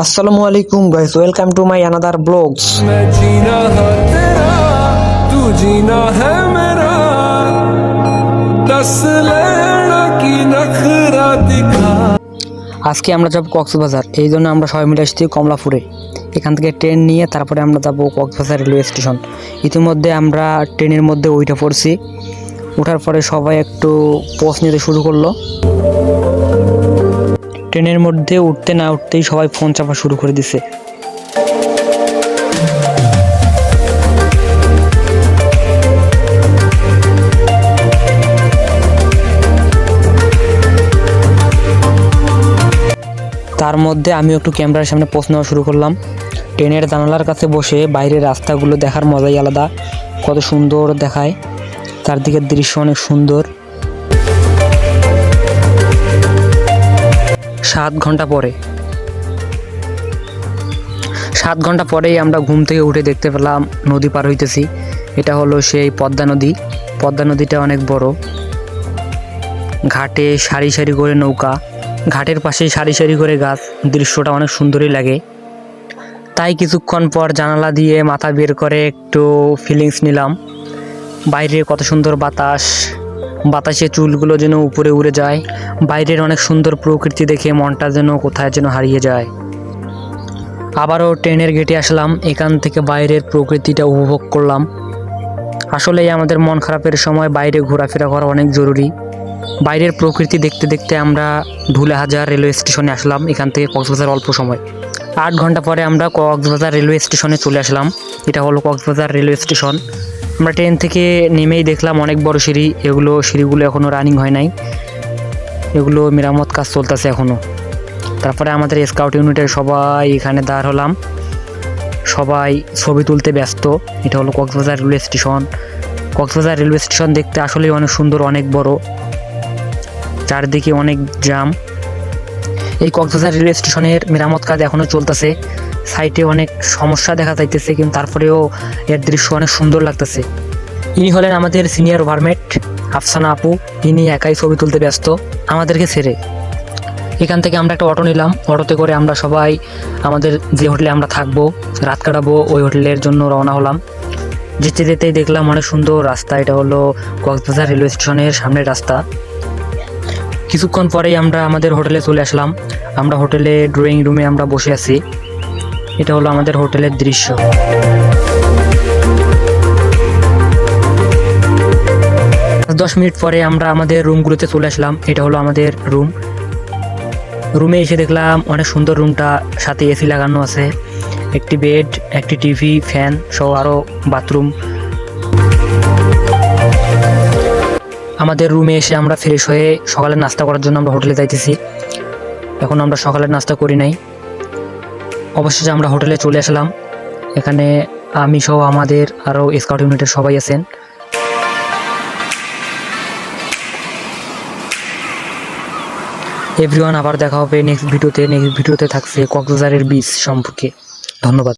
আসসালামু আলাইকুম guys welcome to my another blogs আজকে আমরা যাব কক্সবাজার এই জন্য আমরা সবাই মিলে এসেছি কমলাপুরে। এখান থেকে ট্রেন নিয়ে তারপরে আমরা যাব কক্সবাজার রেলওয়ে স্টেশন ইতিমধ্যে আমরা ট্রেনের মধ্যে ওইটা পড়ছি। উঠার পরে সবাই একটু পোস্ট নিতে শুরু করল। ট্রেনের মধ্যে উঠতে না উঠতেই সবাই ফোন চাপা শুরু করে দিছে। তার মধ্যে আমি একটু ক্যামেরার সামনে পোস্ট নেওয়া শুরু করলাম। ট্রেনের জানালার কাছে বসে বাইরের রাস্তাগুলো দেখার মজাই আলাদা। কত সুন্দর দেখায়। চারদিকের দৃশ্য অনেক সুন্দর। সাত ঘণ্টা পরে। সাত ঘণ্টা পরেই আমরা ঘুম থেকে উঠে দেখতে পেলাম নদী পার হইতেছি। এটা হলো সেই পদ্মা নদী। পদ্মা নদীটা অনেক বড়। ঘাটে সারি সারি করে নৌকা। ঘাটের পাশে সারি সারি করে গাছ। দৃশ্যটা অনেক সুন্দরই লাগে। তাই কিছুক্ষণ পর জানালা দিয়ে মাথা বের করে একটু ফিলিংস নিলাম। বাইরে কত সুন্দর বাতাস। বাতাসে চুলগুলো যেন উপরে উড়ে যায়। বাইরের অনেক সুন্দর প্রকৃতি দেখে মনটা যেন কোথায় যেন হারিয়ে যায়। আবারও ট্রেনের গেটে আসলাম, এখান থেকে বাইরের প্রকৃতিটা উপভোগ করলাম। আসলেই আমাদের মন খারাপের সময় বাইরে ঘোরাফেরা করা অনেক জরুরি। বাইরের প্রকৃতি দেখতে দেখতে আমরা ধুলেহাজার রেলওয়ে স্টেশনে আসলাম, এখান থেকে কক্সবাজার অল্প সময়। আট ঘণ্টা পরে আমরা কক্সবাজার রেলওয়ে স্টেশনে চলে আসলাম। এটা হলো কক্সবাজার রেলওয়ে স্টেশন। আমরা ট্রেন থেকে নেমেই দেখলাম অনেক বড় সিঁড়ি। এগুলো সিঁড়িগুলো এখনও রানিং হয় নাই। এগুলো মেরামত কাজ চলতেছে এখনও তারপরে আমাদের স্কাউট ইউনিটের সবাই এখানে দাঁড় হলাম। সবাই ছবি তুলতে ব্যস্ত। এটা হলো Cox's Bazar railway station. Cox's Bazar railway station দেখতে আসলেই অনেক সুন্দর, অনেক বড়। চারদিকে অনেক জাম এই কক্সবাজার রেলওয়ে স্টেশনের মেরামত কাজ এখনও চলতেছে। সাইটে অনেক সমস্যা দেখা যাইতেছে, কিন্তু তারপরেও এর দৃশ্য অনেক সুন্দর লাগতেছে। ইনি হলেন আমাদের সিনিয়র ওভারমেট আফসানা আপু। ইনি একাই ছবি তুলতে ব্যস্ত, আমাদেরকে ছেড়ে। এখান থেকে আমরা একটা অটো নিলাম। অটোতে করে আমরা সবাই আমাদের যে হোটেলে আমরা থাকব, রাত কাটাবো, ওই হোটেলের জন্য রওনা হলাম। যেতে যেতেই দেখলাম অনেক সুন্দর রাস্তা। এটা হলো কক্সবাজার রেলওয়ে স্টেশনের সামনের রাস্তা। কিছুক্ষণ পরেই আমরা আমাদের হোটেলে চলে আসলাম। আমরা হোটেলে ড্রয়িং রুমে আমরা বসে আছি। এটা হলো আমাদের হোটেলের দৃশ্য। দশ মিনিট পরে আমরা আমাদের রুমগুলোতে চলে আসলাম। এটা হলো আমাদের রুম। রুমে এসে দেখলাম অনেক সুন্দর রুমটা, সাথে এসি লাগানো আছে। একটি বেড, একটি টিভি, ফ্যান সহ আরও বাথরুম। আমাদের রুমে এসে আমরা ফ্রেশ হয়ে সকালের নাস্তা করার জন্য আমরা হোটেলে যাইতেছি। এখন আমরা সকালের নাস্তা করি নাই। অবশেষে আমরা হোটেলে চলে আসলাম। এখানে আমি সহ আমাদের আরও স্কাউট ইউনিটের সবাই আছেন। এভরিওয়ান আবার দেখা হবে নেক্সট ভিডিওতে নেক্সট ভিডিওতে থাকছে কক্সবাজারের বীজ সম্পর্কে। ধন্যবাদ।